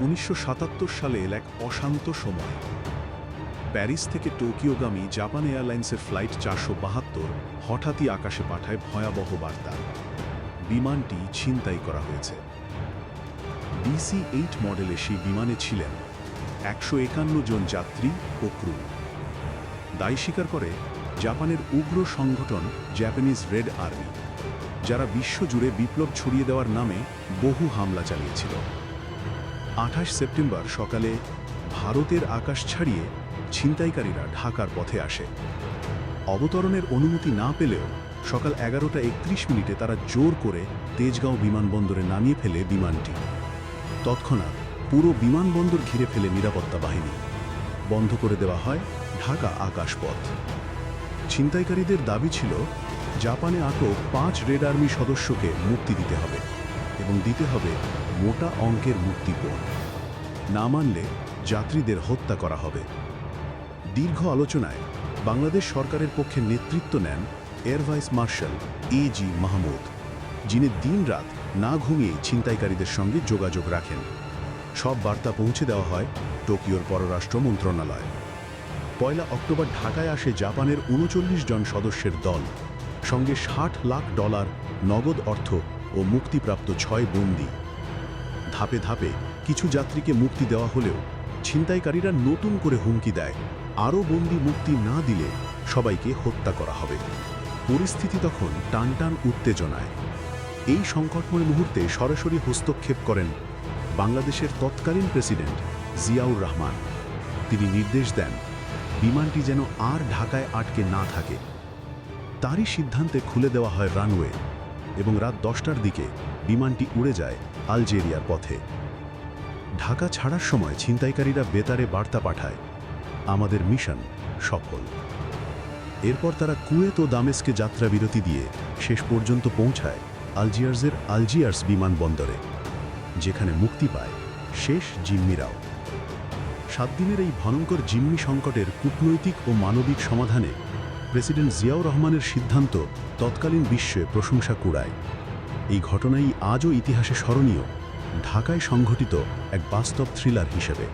উনিশশো সাতাত্তর সালে এক অশান্ত সময়। প্যারিস থেকে টোকিওগামী জাপান এয়ারলাইন্সের ফ্লাইট চারশো বাহাত্তর হঠাৎই আকাশে পাঠায় ভয়াবহ বার্তা। বিমানটি ছিনতাই করা হয়েছে। ডিসি এইট মডেলে সেই বিমানে ছিলেন একশো একান্ন জন যাত্রী ও ক্রু। দায় স্বীকার করে জাপানের উগ্র সংগঠন জাপানিজ রেড আর্মি যারা বিশ্বজুড়ে বিপ্লব ছড়িয়ে দেওয়ার নামে বহু হামলা চালিয়েছিল। আঠাশ সেপ্টেম্বর সকালে ভারতের আকাশ ছাড়িয়ে ছিনতাইকারীরা ঢাকার পথে আসে। অবতরণের অনুমতি না পেলেও সকাল এগারোটা একত্রিশ মিনিটে তারা জোর করে তেজগাঁও বিমানবন্দরে নামিয়ে ফেলে বিমানটি। তৎক্ষণাৎ পুরো বিমানবন্দর ঘিরে ফেলে নিরাপত্তা বাহিনী। বন্ধ করে দেওয়া হয় ঢাকা আকাশপথ ছিনতাইকারীদের দাবি ছিল, জাপানে আটক পাঁচ রেড আর্মি সদস্যকে মুক্তি দিতে হবে। এবং দিতে হবে মোটা অঙ্কের মুক্তিপণ। না মানলে যাত্রীদের হত্যা করা হবে। দীর্ঘ আলোচনায় বাংলাদেশ সরকারের পক্ষে নেতৃত্ব নেন air vice marshal A G Mahmud, যিনি দিনরাত না ঘুমিয়ে ছিনতাইকারীদের সঙ্গে যোগাযোগ রাখেন। সব বার্তা পৌঁছে দেওয়া হয় টোকিওর পররাষ্ট্র মন্ত্রণালয়। পয়লা অক্টোবর ঢাকায় আসে জাপানের উনচল্লিশ জন সদস্যের দল। সঙ্গে ষাট লাখ ডলার নগদ অর্থ ও মুক্তিপ্রাপ্ত ছয় বন্দি। ধাপে ধাপে কিছু যাত্রীকে মুক্তি দেওয়া হলেও ছিনতাইকারীরা নতুন করে হুমকি দেয়। আরও বন্দি মুক্তি না দিলে সবাইকে হত্যা করা হবে। পরিস্থিতি তখন টানটান উত্তেজনায়। এই সংকটময় মুহূর্তে সরাসরি হস্তক্ষেপ করেন বাংলাদেশের তৎকালীন প্রেসিডেন্ট জিয়াউর রহমান। তিনি নির্দেশ দেন, বিমানটি যেন আর ঢাকায় আটকে না থাকে। তারই সিদ্ধান্তে খুলে দেওয়া হয় রানওয়ে। এবং রাত দশটার দিকে বিমানটি উড়ে যায় আলজেরিয়ার পথে। ঢাকা ছাড়ার সময় ছিনতাইকারীরা বেতারে বার্তা পাঠায়, আমাদের মিশন সফল। এরপর তারা কুয়েত ও দামেস্কে যাত্রা বিরতি দিয়ে শেষ পর্যন্ত পৌঁছায় আলজিয়ার্সের আলজিয়ার্স বিমানবন্দরে, যেখানে মুক্তি পায় শেষ জিম্মিরাও। সাত দিনের এই ভয়ঙ্কর জিম্মি সংকটের কূটনৈতিক ও মানবিক সমাধানে প্রেসিডেন্ট জিয়াউর রহমানের সিদ্ধান্ত তৎকালীন বিশ্বে প্রশংসা কুড়ায়। এই ঘটনাই আজও ইতিহাসে স্মরণীয়, ঢাকায় সংঘটিত এক বাস্তব থ্রিলার হিসেবে।